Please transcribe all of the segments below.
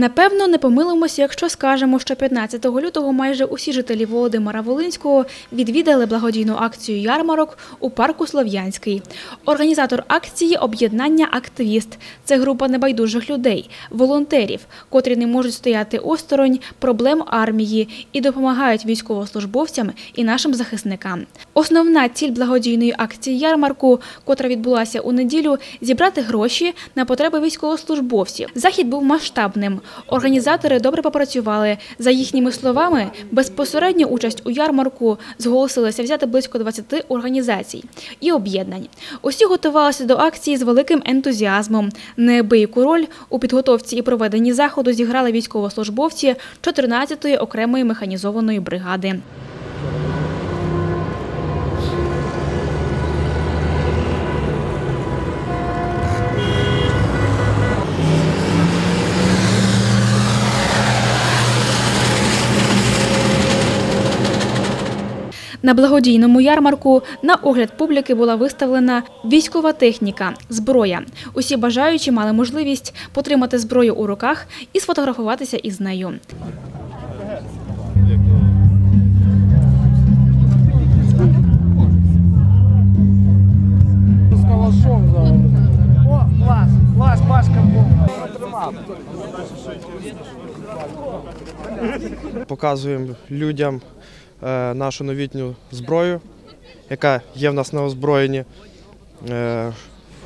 Напевно, не помилимося, якщо скажемо, що 15 лютого майже усі жителі Володимира Волинського відвідали благодійну акцію ярмарок у парку Слов'янський. Організатор акції об'єднання Активіст. Це група небайдужих людей, волонтерів, котрі не можуть стояти осторонь проблем армії і допомагають військовослужбовцям і нашим захисникам. Основна ціль благодійної акції ярмарку, котра відбулася у неділю, зібрати гроші на потреби військовослужбовців. Захід був масштабним. Організатори добре попрацювали. За їхніми словами, безпосередню участь у ярмарку зголосилися взяти близько 20 організацій і об'єднань. Усі готувалися до акції з великим ентузіазмом. Неабияку роль у підготовці і проведенні заходу зіграли військовослужбовці 14-ї окремої механізованої бригади. На благодійному ярмарку на огляд публіки була виставлена військова техніка, зброя. Усі бажаючі мали можливість потримати зброю у руках і сфотографуватися із нею. Показуємо людям нашу новітню зброю, яка є в нас на озброєнні. Е,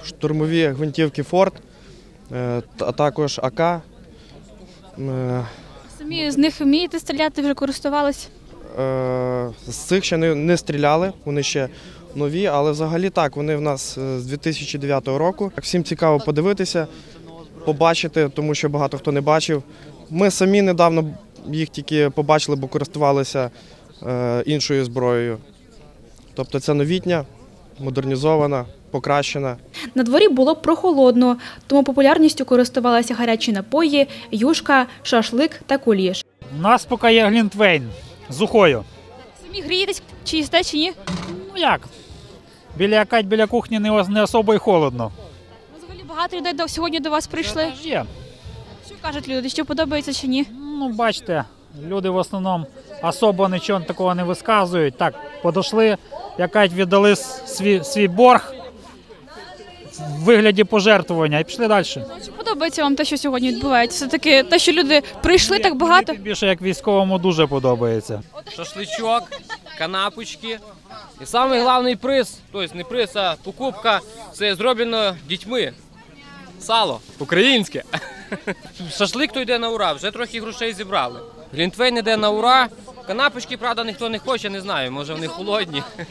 штурмові гвинтівки Форд, е, а також АК. Е, Самі з них вмієте стріляти, вже користувались. е, з цих ще не, не стріляли, вони ще нові, але взагалі так, вони в нас е, з 2009 року. Всім цікаво подивитися, побачити, тому що багато хто не бачив. Ми самі недавно їх тільки побачили, бо користувалися е, іншою зброєю. Тобто це новітня, модернізована, покращена. На дворі було прохолодно, тому популярністю користувалися гарячі напої, юшка, шашлик та куліш. У нас поки є Глінтвейн з ухою. Самі грієтесь чи їсте, чи ні? Ну як? Біля якать біля кухні не, не особо й холодно. Взагалі багато людей до- сьогодні до вас прийшли. Це є. Що кажуть люди, що подобається чи ні? Ну, бачите, люди в основному особо нічого такого не висказують. Так, подошли, якать віддали свій, свій борг в вигляді пожертвування і пішли далі. Чи подобається вам те, що сьогодні відбувається? Все таки те, що люди прийшли так багато. Тим більше як військовому дуже подобається. шашличок, канапочки. І самий головний приз, тобто не приз, а покупка, це зроблено дітьми. Сало українське. Шашлик то йде на ура, вже трохи грошей зібрали. Глінтвейн йде на ура. Канапочки, правда, ніхто не хоче, не знаю, може вони холодні. Е,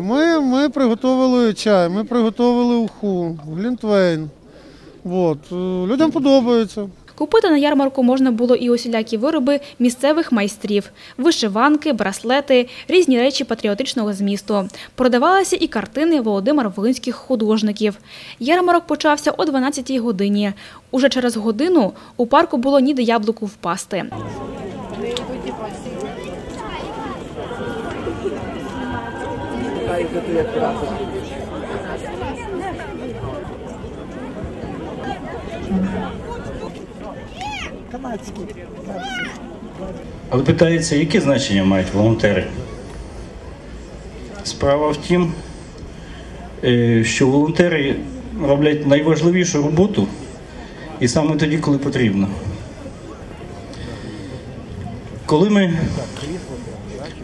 Ми, ми приготували чай, ми приготували уху, глінтвейн. От. е, Людям подобається. Купити на ярмарку можна було і усілякі вироби місцевих майстрів, вишиванки, браслети, різні речі патріотичного змісту. Продавалися і картини Володимира Волинських художників. Ярмарок почався о 12-й годині. Уже через годину у парку було ніде яблуку впасти. Але питається, яке значення мають волонтери? Справа в тім, е, що волонтери роблять найважливішу роботу і саме тоді, коли потрібно. Коли ми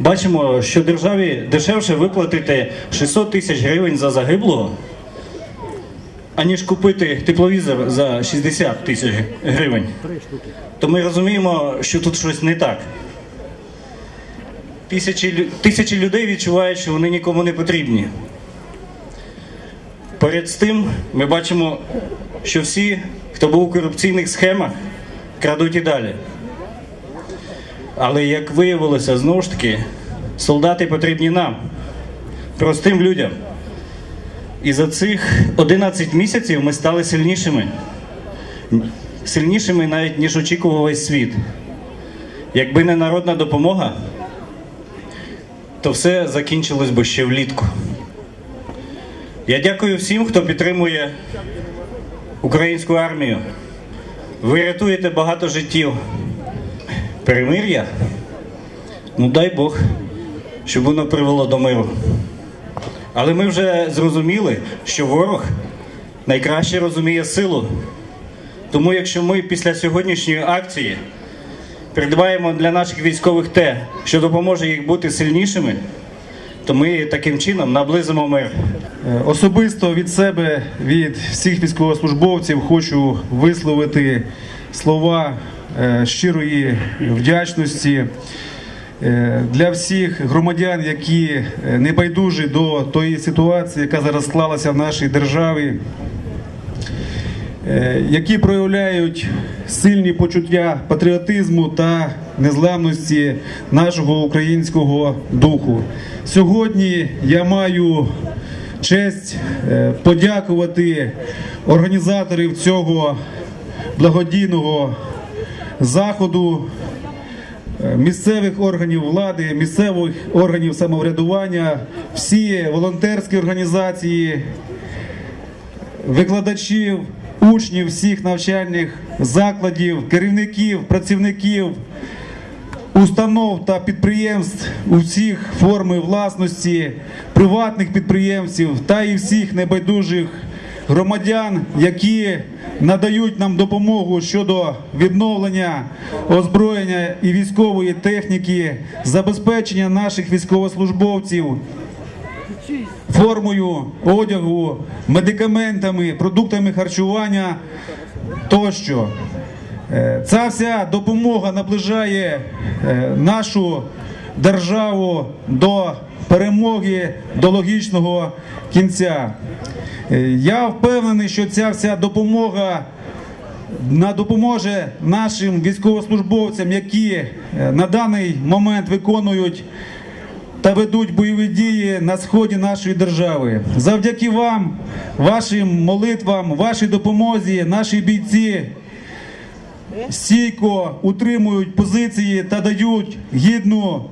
бачимо, що державі дешевше виплатити 600 тисяч гривень за загиблого, аніж купити тепловізор за 60 тисяч гривень, то ми розуміємо, що тут щось не так. Тисячі, тисячі людей відчувають, що вони нікому не потрібні. Поряд з тим, ми бачимо, що всі, хто був у корупційних схемах, крадуть і далі. Але як виявилося, знову ж таки, солдати потрібні нам, простим людям. І за цих 11 місяців ми стали сильнішими. Сильнішими навіть, ніж очікував весь світ. Якби не народна допомога, то все закінчилось би ще влітку. Я дякую всім, хто підтримує українську армію. ви рятуєте багато життів. Перемир'я? Ну дай Бог, щоб воно привело до миру. Але ми вже зрозуміли, що ворог найкраще розуміє силу. Тому якщо ми після сьогоднішньої акції придбаємо для наших військових те, що допоможе їх бути сильнішими, то ми таким чином наблизимо мир. Е, Особисто від себе, від всіх військовослужбовців хочу висловити слова щирої вдячності е, для всіх громадян, які е, небайдужі до тої ситуації, яка зараз склалася в нашій державі, е, які проявляють сильні почуття патріотизму та незламності нашого українського духу. Сьогодні я маю честь е, подякувати організаторів цього благодійного заходу. е, Місцевих органів влади, місцевих органів самоврядування, всі волонтерські організації, викладачів, учнів всіх навчальних закладів, керівників, працівників, установ та підприємств усіх форми власності, приватних підприємців та і всіх небайдужих громадян, які надають нам допомогу щодо відновлення озброєння і військової техніки, забезпечення наших військовослужбовців формою одягу, медикаментами, продуктами харчування тощо. Е, Ця вся допомога наближає е, нашу державу до перемоги, до логічного кінця. Е, Я впевнений, що ця вся допомога допоможе нашим військовослужбовцям, які е, на даний момент виконують та ведуть бойові дії на сході нашої держави. Завдяки вам, вашим молитвам, вашій допомозі, наші бійці стійко утримують позиції та дають гідну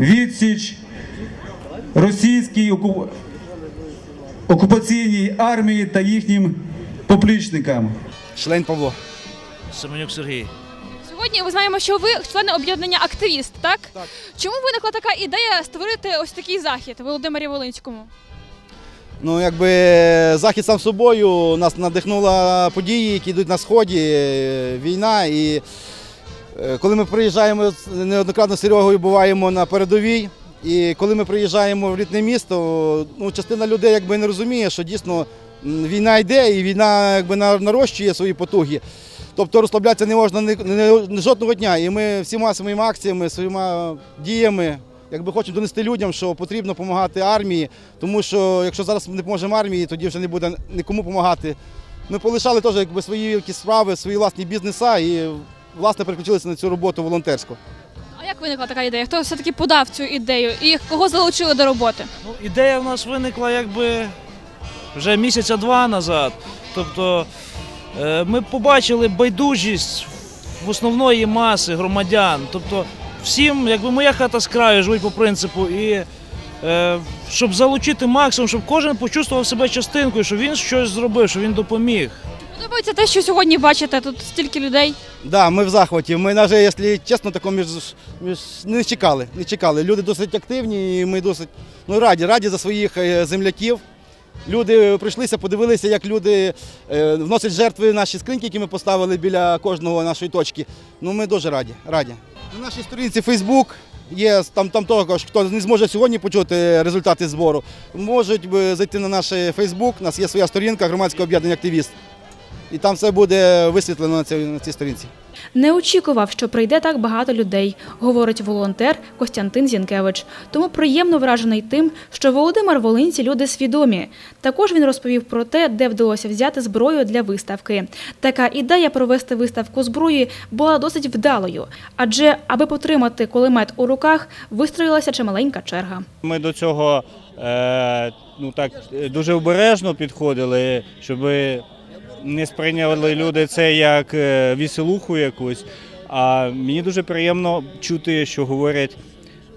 відсіч російській оку- окупаційній армії та їхнім поплічникам. Член Павло. Семенюк Сергій. Сьогодні ми знаємо, що ви члени об'єднання активіст, так? Так. Чому виникла така ідея створити ось такий захід Володимирі Волинському? Ну, якби захід сам собою нас надихнула події, які йдуть на сході, е, війна. І коли ми приїжджаємо неоднократно з Серегою буваємо на передовій. І коли ми приїжджаємо в рідне місто, ну, частина людей якби не розуміє, що дійсно війна йде і війна якби на- нарощує свої потуги. Тобто розслаблятися не можна ні, ні- ні жодного дня. І ми всіма своїми акціями, своїми діями якби хочемо донести людям, що потрібно допомагати армії, тому що якщо зараз ми не поможемо армії, тоді вже не буде нікому допомагати. Ми полишали теж якби свої якісь справи, свої власні бізнеса і власне переключилися на цю роботу волонтерську. А як виникла така ідея? Хто все-таки подав цю ідею і кого залучили до роботи? Ну, ідея в нас виникла якби вже місяця два назад. Тобто е, ми побачили байдужість в основної маси громадян. Тобто всім, якби моя хата з краю живуть по принципу, і е, щоб залучити максимум, щоб кожен почувствував себе частинкою, що він щось зробив, що він допоміг. Подобається те, що сьогодні бачите тут стільки людей. Да, ми в захваті. Ми навіть, якщо чесно, такого між, між не чекали. Не чекали. Люди досить активні, і ми досить ну, раді, раді за своїх е, земляків. Люди прийшлися, подивилися, як люди е, вносять жертви наші скриньки, які ми поставили біля кожного нашої точки. Ну, ми дуже раді. раді. На нашій сторінці Facebook є там, там також, хто не зможе сьогодні почути результати збору, можуть е, зайти на наш Facebook, у нас є своя сторінка громадського об'єднання активіст. І там все буде висвітлено на цій, на цій сторінці. Не очікував, що прийде так багато людей, говорить волонтер Костянтин Зінкевич. Тому приємно вражений тим, що Володимир Волинці люди свідомі. Також він розповів про те, де вдалося взяти зброю для виставки. Така ідея провести виставку зброї була досить вдалою, адже аби потримати кулемет у руках, вистроїлася чималенька черга. Ми до цього е, ну так е, дуже обережно підходили, щоб не сприйняли люди це як е, веселуху якусь. А мені дуже приємно чути, що говорять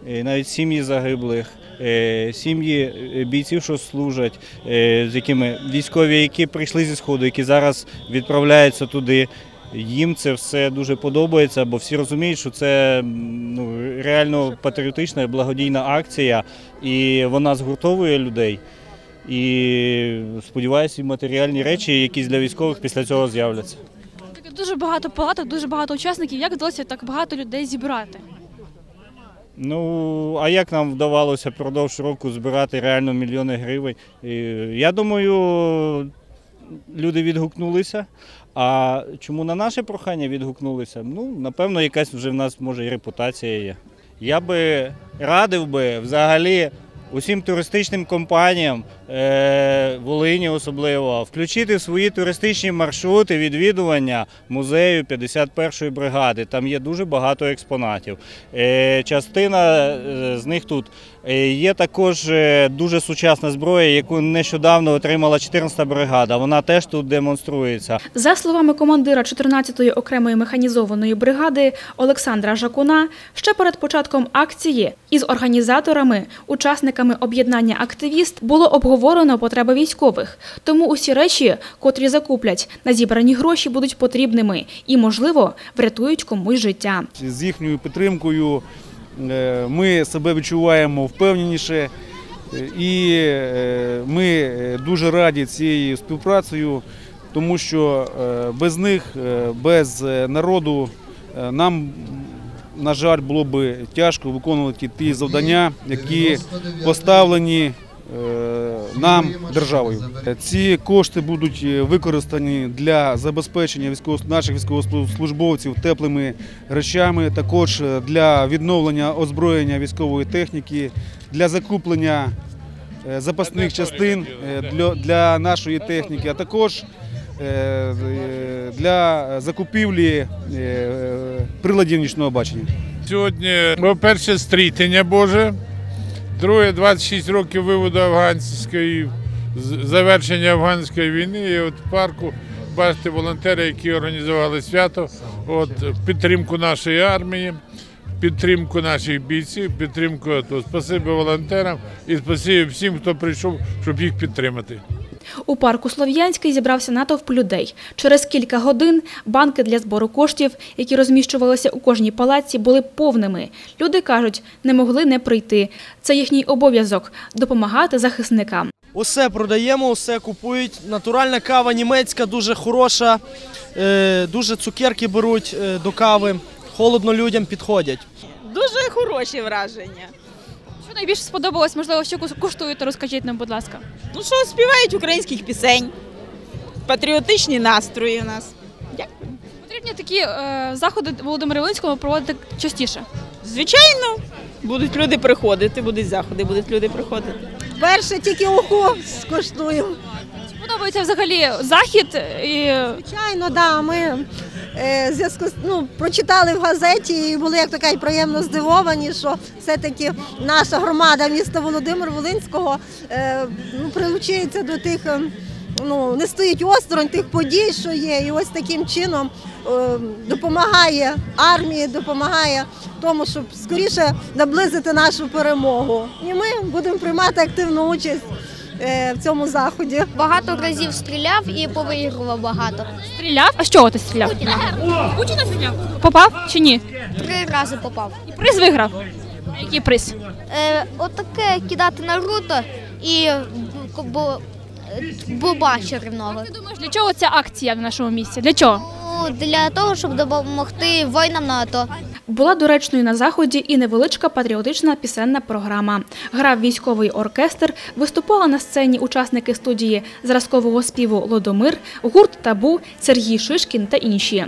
е, навіть сім'ї загиблих, е, сім'ї бійців, що служать, з якими військові, які прийшли зі сходу, які зараз відправляються туди. їм це все дуже подобається, бо всі розуміють, що це ну, реально патріотична благодійна акція, і вона згуртовує людей. І сподіваюся, і матеріальні речі, якісь для військових після цього з'являться. Дуже багато палаток, дуже багато учасників. Як вдалося так багато людей зібрати? Ну, а як нам вдавалося впродовж року збирати реально мільйони гривень? Я думаю, люди відгукнулися. А чому на наше прохання відгукнулися? Ну, напевно, якась вже в нас може і репутація є. Я би радив би взагалі усім туристичним компаніям Волині особливо включити свої туристичні маршрути відвідування музею 51-ї бригади. Там є дуже багато експонатів. Е, частина е, з них тут. Е, Є також е, дуже сучасна зброя, яку нещодавно отримала 14-та бригада. Вона теж тут демонструється. За словами командира 14-ї окремої механізованої бригади Олександра Жакуна, ще перед початком акції із організаторами, учасниками об'єднання Активіст було обговорено потреби військових. Тому усі речі, котрі закуплять на зібрані гроші, будуть потрібними і, можливо, врятують комусь життя. з їхньою підтримкою е, ми себе відчуваємо впевненіше. Е, І е, ми дуже раді цією співпрацею, тому що без них, без народу нам, на жаль, було б тяжко виконувати ті завдання, які поставлені нам державою. Ці кошти будуть е, використані для забезпечення наших військовослужбовців теплими речами, також е, для відновлення озброєння військової техніки, для закуплення е, запасних частин е, для, нашої техніки, а також е, е, для закупівлі е, приладів нічного бачення. Сьогодні, по-перше, стрітення Боже. Друге, 26 років виводу афганської, завершення афганської війни. І от в парку бачите волонтери, які організували свято, от, підтримку нашої армії, підтримку наших бійців, підтримку то спасибі волонтерам і спасибі всім, хто прийшов, щоб їх підтримати. У парку Слов'янський зібрався натовп людей. Через кілька годин банки для збору коштів, які розміщувалися у кожній палаці, були повними. Люди кажуть, не могли не прийти. Це їхній обов'язок допомагати захисникам. Усе продаємо, усе купують. Натуральна кава німецька, дуже хороша, е, дуже цукерки беруть е, до кави. Холодно людям підходять. Дуже хороші враження. Що найбільше сподобалось, можливо, що коштуєте, розкажіть нам, будь ласка. Ну що, співають українських пісень, патріотичні настрої у нас. Потрібні такі е, заходи Володимира Волинського проводити частіше. Звичайно, будуть люди приходити, будуть заходи, будуть люди приходити. Перше тільки ухо скуштуємо. Подобається взагалі захід і Звичайно, да. Ми е, зв'язку з ну, прочитали в газеті і були як то кажуть, приємно здивовані, що все-таки наша громада міста Володимир Волинського е, ну, прилучується до тих. е, Ну, не стоїть осторонь тих подій, що є, і ось таким чином е, допомагає армії, допомагає тому, щоб скоріше наблизити нашу перемогу. І ми будемо приймати активну участь в цьому заході. Багато разів стріляв і повиігрував багато. стріляв. А з чого ти стріляв? Путіна. Путіна стріляв? Попав чи ні? Три рази попав. І приз виграв. А який приз? Е, отаке кидати на руто і бо, е, боба чарівного. Ти думаєш, для чого ця акція в нашому місті? Для чого? Ну, Для того, щоб допомогти воїнам на АТО. Була доречною на заході і невеличка патріотична пісенна програма. Грав військовий оркестр, виступали на сцені учасники студії зразкового співу Лодомир, гурт Табу, Сергій Шишкін та інші.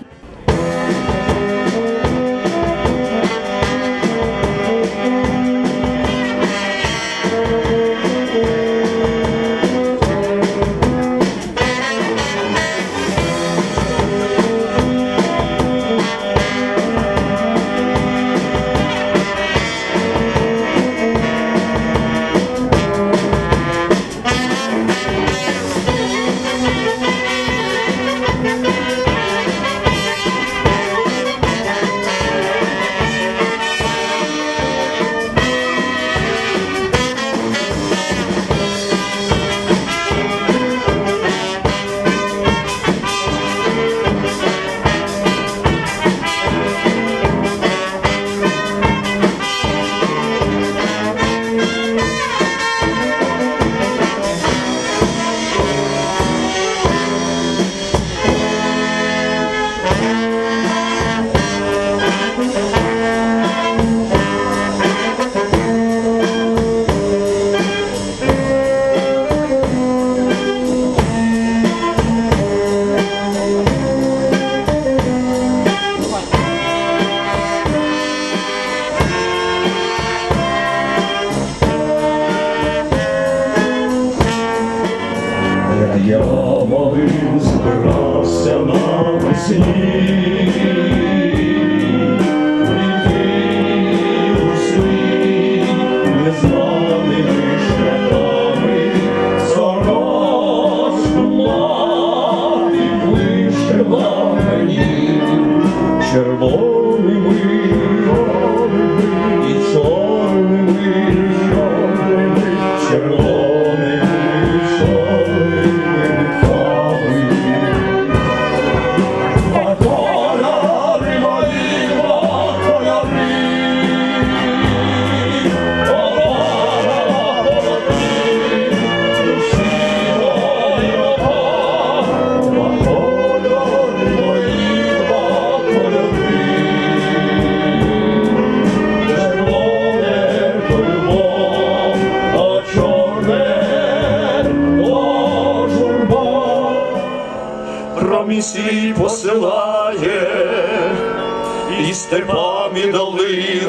І степам, і долинам,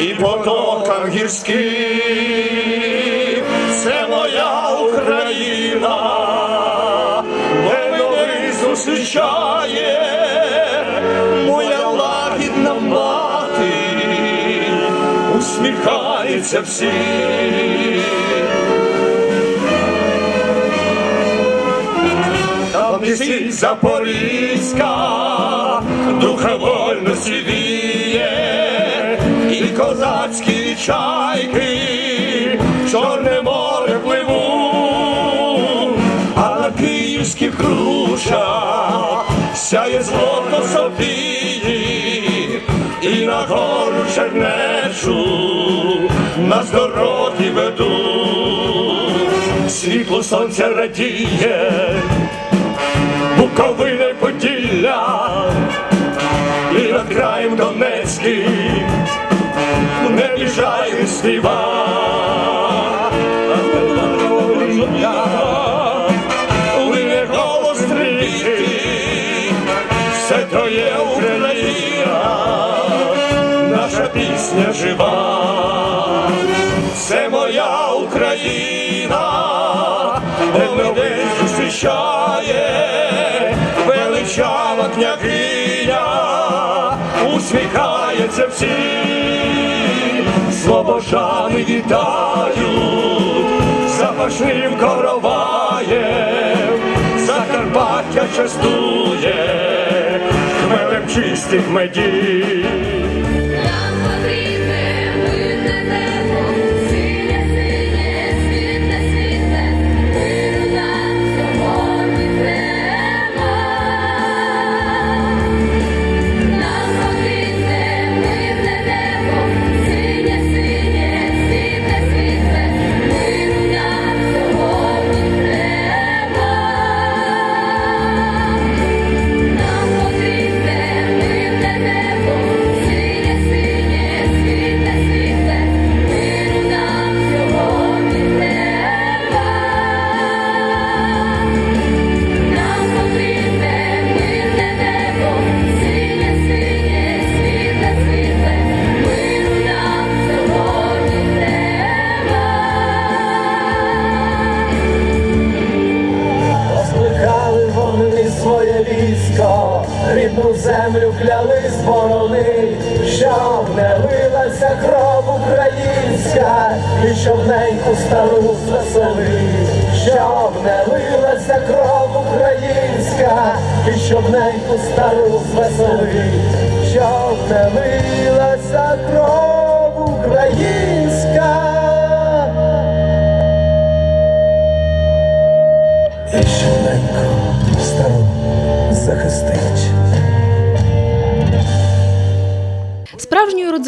і потокам гірським. Це моя Україна, мене зустрічає, моя лагідна мати, усміхається всім. Там лісі Запорізька, духа вольності віє, і козацькі чайки, чорне море пливуть, а на київських крушах сяє злото Софії, і на гору Чернечу нас дороги ведуть, світло сонця радіє. Буковини Поділля і над краєм Донецьким не біжай співа. Лине голос трішки, все то є Україна, наша пісня жива, де зустрічає величава княгиня, усміхається всім, слобожани вітають, запашним короваєм, Закарпаття частує, хмелем чистих медів.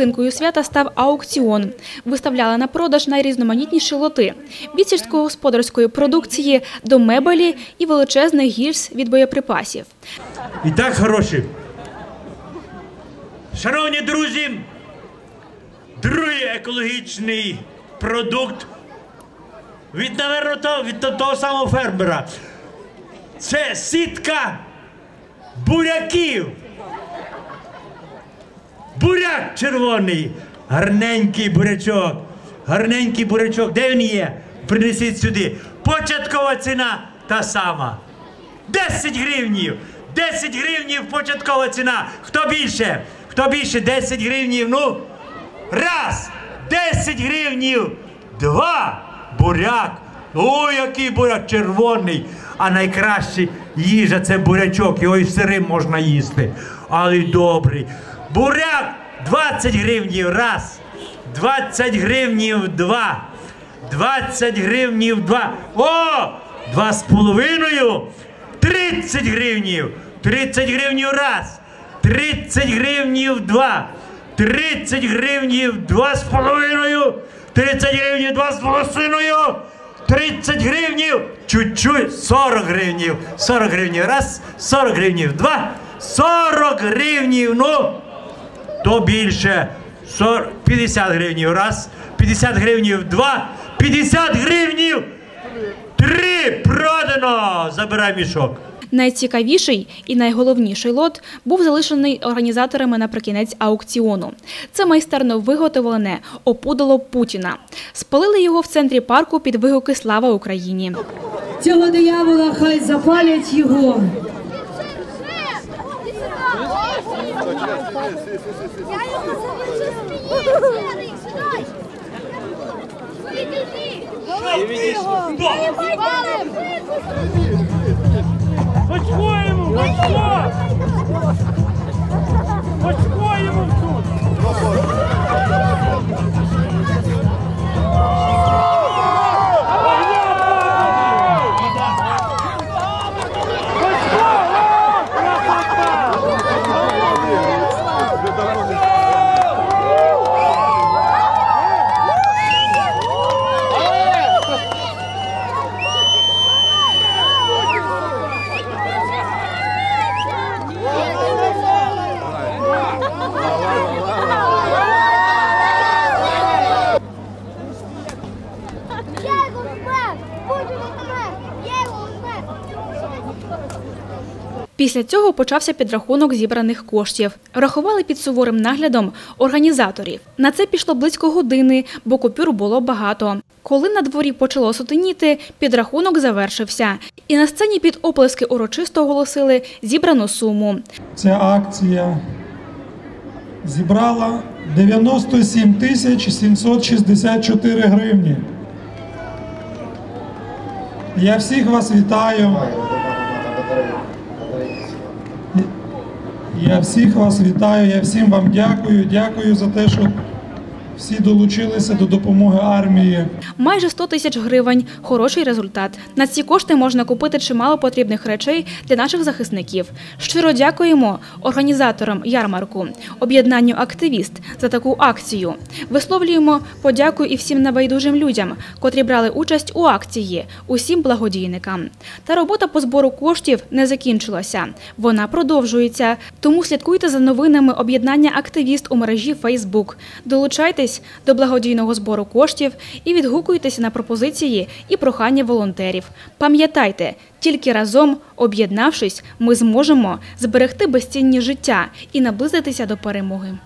Родзинкою свята став аукціон. Виставляли на продаж найрізноманітніші лоти від сільськогосподарської продукції до мебелі і величезних гільз від боєприпасів. І так, хороші. Шановні друзі, другий екологічний продукт від, наверно, від того самого фермера. Це сітка буряків. Буряк червоний, гарненький бурячок, гарненький бурячок. Де він є? Принесіть сюди. Початкова ціна та сама. 10 гривнів. 10 гривнів початкова ціна. Хто більше? Хто більше? 10 гривнів. Ну. Раз. 10 гривнів. Два. Буряк. Ой, який буряк червоний. А найкраща їжа це бурячок. Його і сирим можна їсти. Але добрий. Буряк 20 гривнів. Раз. 20 гривнів. Два. 20 гривнів. Два. О! Два з половиною. 30 гривнів. 30 гривнів раз. 30 гривнів два. 30 гривнів два з половиною. 30 гривнів два з половиною. 30 гривнів. Чуть-чуть. 40 гривнів. 40 гривнів раз. 40 гривнів два. 40 гривнів. Ну, то більше. 40, 50 гривнів раз. 50 гривнів два. 50 гривнів. Три продано. Забирай мішок. Найцікавіший і найголовніший лот був залишений організаторами наприкінець аукціону. Це майстерно виготовлене опудало Путіна. Спалили його в центрі парку під вигуки Слава Україні. Цього диявола хай запалять його. Очко йому! Очко! Очко йому тут! Після цього почався підрахунок зібраних коштів. Рахували під суворим наглядом організаторів. На це пішло близько години, бо купюр було багато. Коли на дворі почало сутеніти, підрахунок завершився. І на сцені під оплески урочисто оголосили зібрану суму. Ця акція зібрала 97 тисяч 764 гривні. Я всіх вас вітаю. Я всіх вас вітаю, я всім вам дякую. Дякую за те, що всі долучилися до допомоги армії. Майже 100 тисяч гривень – хороший результат. На ці кошти можна купити чимало потрібних речей для наших захисників. Щиро дякуємо організаторам ярмарку, об'єднанню «Активіст» за таку акцію. Висловлюємо подяку і всім небайдужим людям, котрі брали участь у акції, усім благодійникам. Та робота по збору коштів не закінчилася. Вона продовжується. Тому слідкуйте за новинами об'єднання «Активіст» у мережі Facebook. Долучайтесь до благодійного збору коштів і відгукуйтеся на пропозиції і прохання волонтерів. Пам'ятайте, тільки разом, об'єднавшись, ми зможемо зберегти безцінні життя і наблизитися до перемоги.